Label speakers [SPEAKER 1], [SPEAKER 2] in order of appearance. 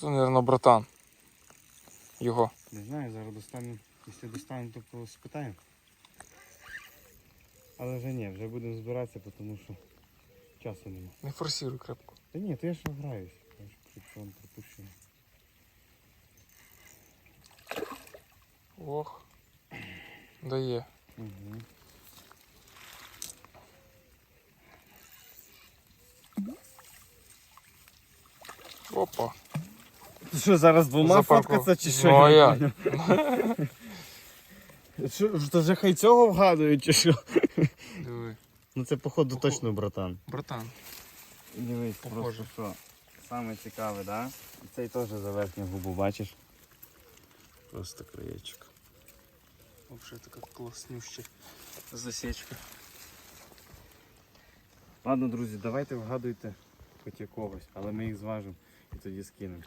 [SPEAKER 1] Це, мабуть, братан. Його.
[SPEAKER 2] Не знаю, зараз достанемо. Якщо достанемо, то спитаємо. Але вже ні, вже будемо збиратися, тому що часу немає.
[SPEAKER 1] Не форсируй крепко.
[SPEAKER 2] Та ні, то я ж граюсь. Я ж припон пропущений.
[SPEAKER 1] Ох. Дає.
[SPEAKER 2] Угу.
[SPEAKER 1] Опа.
[SPEAKER 2] Що зараз двома фоткатися чи що?
[SPEAKER 1] Ну, а
[SPEAKER 2] Я
[SPEAKER 1] як?
[SPEAKER 2] поняв. Що, то вже хай цього вгадують чи що?
[SPEAKER 1] Диви.
[SPEAKER 2] Ну це походу
[SPEAKER 1] Похо-
[SPEAKER 2] точно братан.
[SPEAKER 1] Братан.
[SPEAKER 2] Дивись,
[SPEAKER 1] Похоже.
[SPEAKER 2] просто що. Саме цікаве, да? Цей теж за верхню губу, бачиш? Просто краєчок.
[SPEAKER 1] Взагалі така класнюща засічка.
[SPEAKER 2] Ладно, друзі, давайте вгадуйте хоч якогось, але ми їх зважимо і тоді скинемо.